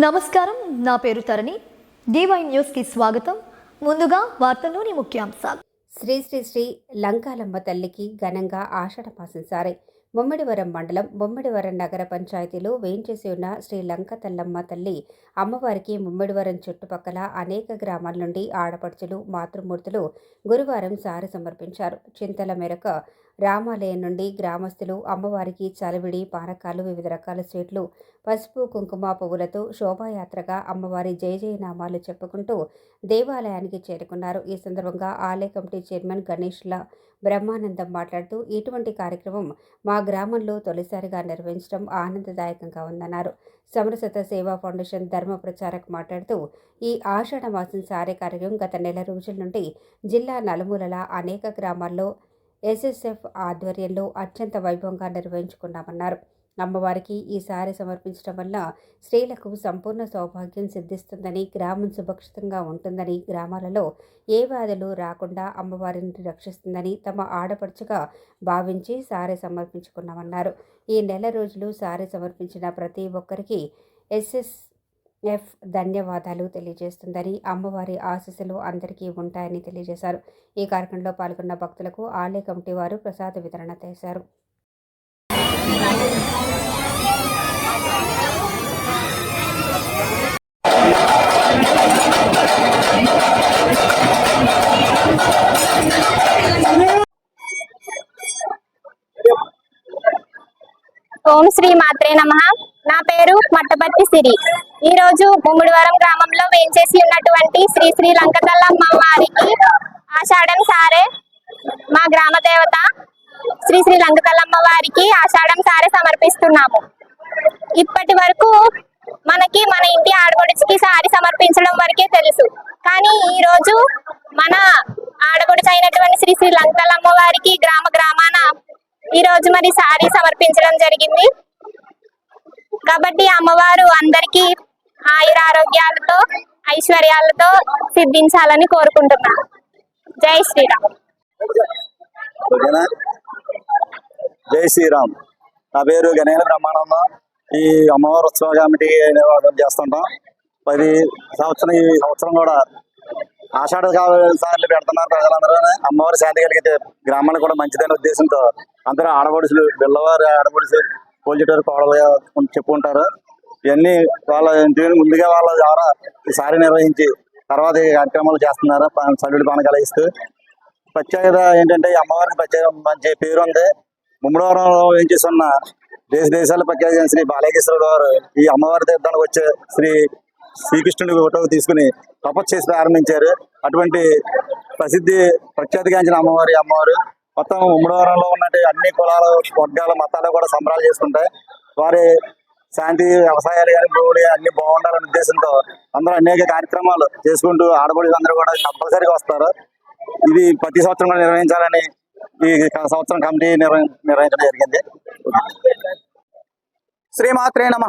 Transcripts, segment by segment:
నమస్కారం నా పేరు తరణి. డివై న్యూస్కి స్వాగతం. ముందుగా వార్తల్లోని ముఖ్యాంశాలు. శ్రీ శ్రీ శ్రీ లంకాలమ్మ తల్లికి ఘనంగా ఆషాఢమాసం సారే. ముమ్మిడివరం మండలం ముమ్మిడివరం నగర పంచాయతీలో వేయించేసి ఉన్న శ్రీ లంక తల్లమ్మ తల్లి అమ్మవారికి ముమ్మిడివరం చుట్టుపక్కల అనేక గ్రామాల నుండి ఆడపడుచులు మాతృమూర్తులు గురువారం సారి సమర్పించారు. చింతల మేరకు రామాలయం నుండి గ్రామస్తులు అమ్మవారికి చలివిడి పానకాలు వివిధ రకాల స్వీట్లు పసుపు కుంకుమ పువ్వులతో శోభాయాత్రగా అమ్మవారి జయ జయనామాలు చెప్పుకుంటూ దేవాలయానికి చేరుకున్నారు. ఈ సందర్భంగా ఆలయ కమిటీ చైర్మన్ గణేష్ల బ్రహ్మానందం మాట్లాడుతూ ఇటువంటి కార్యక్రమం మా గ్రామంలో తొలిసారిగా నిర్వహించడం ఆనందదాయకంగా ఉందన్నారు. సమరసత సేవా ఫౌండేషన్ ధర్మ ప్రచారక్ మాట్లాడుతూ ఈ ఆషాఢ మాసం సారే కార్యక్రమం గత నెల రోజుల నుండి జిల్లా నలుమూలల అనేక గ్రామాల్లో ఎస్ఎస్ఎఫ్ ఆధ్వర్యంలో అత్యంత వైభవంగా నిర్వహించుకున్నామన్నారు. అమ్మవారికి ఈ సారి సమర్పించడం వల్ల స్త్రీలకు సంపూర్ణ సౌభాగ్యం సిద్ధిస్తుందని గ్రామం సురక్షితంగా ఉంటుందని గ్రామాలలో ఏ వ్యాధులు రాకుండా అమ్మవారిని రక్షిస్తుందని తమ ఆడపడుచుగా భావించి సారీ సమర్పించుకున్నామన్నారు. ఈ నెల రోజులు సారీ సమర్పించిన ప్రతి ఒక్కరికి ఎస్ఎస్ ఎఫ్ ధన్యవాదాలు తెలియజేస్తుందని అమ్మవారి ఆశీస్సులు అందరికీ ఉంటాయని తెలియజేశారు. ఈ కార్యక్రమంలో పాల్గొన్న భక్తులకు ఆలయ కమిటీ వారు ప్రసాద వితరణ చేశారు. ఓం శ్రీ మాత్రే నమ. నా పేరు మట్టపర్తి సిరి. ఈ రోజు ముమ్మిడివరం గ్రామంలో వేంచేసి ఉన్నటువంటి శ్రీ శ్రీ లంకతల్లమ్మ వారికి ఆషాఢం సారే మా గ్రామ దేవత శ్రీ శ్రీ లంకతల్లమ్మ వారికి ఆషాఢం సారే సమర్పిస్తున్నాము. ఇప్పటి వరకు మనకి మన ఇంటి ఆడపడుచుకి సారి సమర్పించడం వరకే తెలుసు. కానీ ఈ రోజు మన ఆడపడుచు అయినటువంటి శ్రీ శ్రీ లంకతల్లమ్మ వారికి గ్రామ గ్రామాన ఈ రోజు మరి సారీ సమర్పించడం జరిగింది. కాబట్టి అమ్మవారు అందరికీ ఆయురారోగ్యాలతో ఐశ్వర్యాలతో సిద్ధించాలని కోరుకుంటున్నా. జై శ్రీరామ్. జై శ్రీరామ్. నా పేరు గణేల బ్రహ్మానంద. ఈ అమ్మవారి ఉత్సవ కమిటీ నిర్వాహకం చేస్తుంటాం. పది సంవత్సరం ఈ సంవత్సరం కూడా ఆషాఢ సార్లు పెడుతున్నారు ప్రజలందరూ. అమ్మవారి శాంతి కలిగితే గ్రామానికి కూడా మంచిదనే ఉద్దేశంతో అందరూ ఆడపడుచులు పిల్లవారు ఆడపడుసులు పోల్చేటారు కోడలుగా చెప్పుకుంటారు. ఇవన్నీ వాళ్ళ ముందుగా వాళ్ళ ద్వారా ఈ సారి నిర్వహించి తర్వాత ఈ కార్యక్రమాలు చేస్తున్నారు సభ్యుడు సల్లుడి పానకాలు ఇస్తూ ప్రత్యేకత ఏంటంటే ఈ అమ్మవారికి ప్రత్యేక మంచి పేరు ఉంది. ముమ్మడవరంలో ఏం చేస్తున్న దేశ దేశాల ప్రఖ్యాత శ్రీ బాలకేశ్వరుడు వారు ఈ అమ్మవారి తీర్థానికి వచ్చే శ్రీ శ్రీకృష్ణుడి ఫోటో తీసుకుని తపస్సు చేసి ప్రారంభించారు. అటువంటి ప్రసిద్ధి ప్రఖ్యాతిగాంచిన అమ్మవారి అమ్మవారు. మొత్తం ఉమ్మడవరంలో ఉన్నట్టు అన్ని కులాలు వర్గాల మతాలు కూడా సంబరాలు చేసుకుంటాయి. వారి శాంతి వ్యవసాయాలు కానీ భూములు అన్ని బాగుండాలనే ఉద్దేశంతో అందరూ అనేక కార్యక్రమాలు చేసుకుంటూ ఆడపడులు అందరూ కూడా కంపల్సరీగా వస్తారు. ఇది ప్రతి సంవత్సరం కూడా నిర్వహించాలని ఈ సంవత్సరం కమిటీ నిర్వహించడం జరిగింది. శ్రీమాత్రే నమ.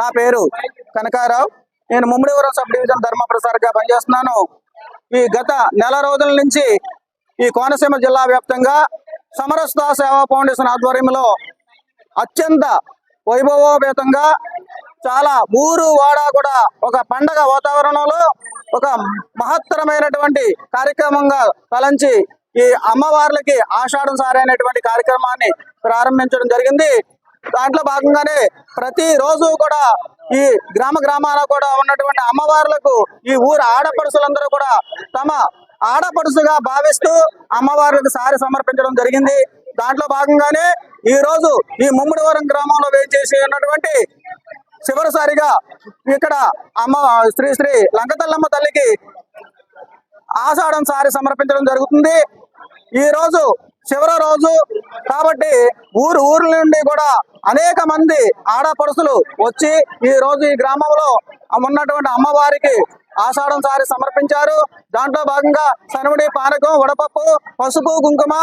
నా పేరు కనకారావు. నేను ముమ్మడివరం సబ్ డివిజన్ ధర్మ ప్రసారగా పనిచేస్తున్నాను. ఈ గత నెల రోజుల నుంచి ఈ కోనసీమ జిల్లా వ్యాప్తంగా సమరస్త సేవా ఫౌండేషన్ ఆధ్వర్యంలో అత్యంత వైభవోపేతంగా చాలా ఊరు వాడ కూడా ఒక పండగ వాతావరణంలో ఒక మహత్తరమైనటువంటి కార్యక్రమంగా తలంచి ఈ అమ్మవార్లకి ఆషాఢం సారి అనేటువంటి కార్యక్రమాన్ని ప్రారంభించడం జరిగింది. దాంట్లో భాగంగానే ప్రతి రోజు కూడా ఈ గ్రామ గ్రామాల కూడా ఉన్నటువంటి అమ్మవార్లకు ఈ ఊరు ఆడపడుసులందరూ కూడా తమ ఆడపడుసుగా భావిస్తూ అమ్మవార్లకు సారి సమర్పించడం జరిగింది. దాంట్లో భాగంగానే ఈ రోజు ఈ ముమ్మడివరం గ్రామంలో వేచేసి ఉన్నటువంటి చివరిసారిగా ఇక్కడ అమ్మ శ్రీ శ్రీ లంకతల్లమ్మ తల్లికి ఆషాఢం సారి సమర్పించడం జరుగుతుంది. ఈ రోజు చివరి రోజు కాబట్టి ఊరు ఊర్ల నుండి కూడా అనేక మంది ఆడపడుసులు వచ్చి ఈ రోజు ఈ గ్రామంలో ఉన్నటువంటి అమ్మవారికి ఆషాఢం సారి సమర్పించారు. దాంట్లో భాగంగా సనుముడి పానకం వడపప్పు పసుపు కుంకుమ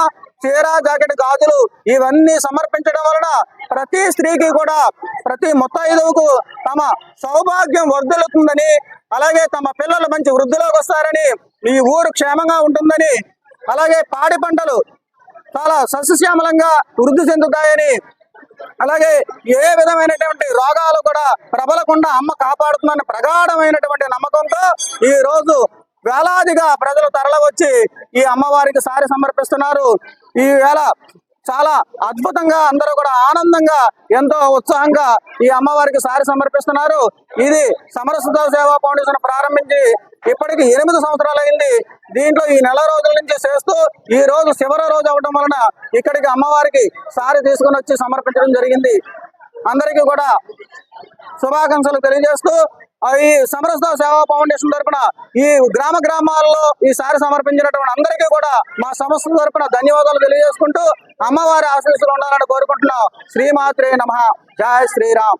చీర జాకెట్ గాజులు ఇవన్నీ సమర్పించడం వలన ప్రతి స్త్రీకి కూడా ప్రతి ముత్తైదువుకు తమ సౌభాగ్యం వర్ధలుతుందని అలాగే తమ పిల్లలు మంచి వృద్ధిలోకి వస్తారని ఈ ఊరు క్షేమంగా ఉంటుందని అలాగే పాడి పంటలు చాలా సస్యశ్యామలంగా వృద్ధి చెందుతాయని అలాగే ఏ విధమైనటువంటి రోగాలు కూడా ప్రబలకుండా అమ్మ కాపాడుతుందని ప్రగాఢమైనటువంటి నమ్మకంతో ఈ రోజు వేలాదిగా ప్రజలు తరలవచ్చి ఈ అమ్మవారికి సారి సమర్పిస్తున్నారు. ఈ వేళ చాలా అద్భుతంగా అందరూ కూడా ఆనందంగా ఎంతో ఉత్సాహంగా ఈ అమ్మవారికి సారి సమర్పిస్తున్నారు. ఇది సమరసత సేవా ఫౌండేషన్ ప్రారంభించి ఇప్పటికి ఎనిమిది సంవత్సరాలు అయింది. దీంట్లో ఈ నెల రోజుల నుంచి చేస్తూ ఈ రోజు చివరి రోజు అవడం వలన ఇక్కడికి అమ్మవారికి సారి తీసుకుని వచ్చి సమర్పించడం జరిగింది. అందరికీ కూడా శుభాకాంక్షలు తెలియజేస్తూ ఈ సమరస్త సేవా ఫౌండేషన్ తరఫున ఈ గ్రామ గ్రామాల్లో ఈ సారి సమర్పించినటువంటి అందరికీ కూడా మా సంస్థ తరఫున ధన్యవాదాలు తెలియజేసుకుంటూ అమ్మవారి ఆశీస్సులు ఉండాలని కోరుకుంటున్నాం. శ్రీమాత్రే నమ. జయ శ్రీరామ్.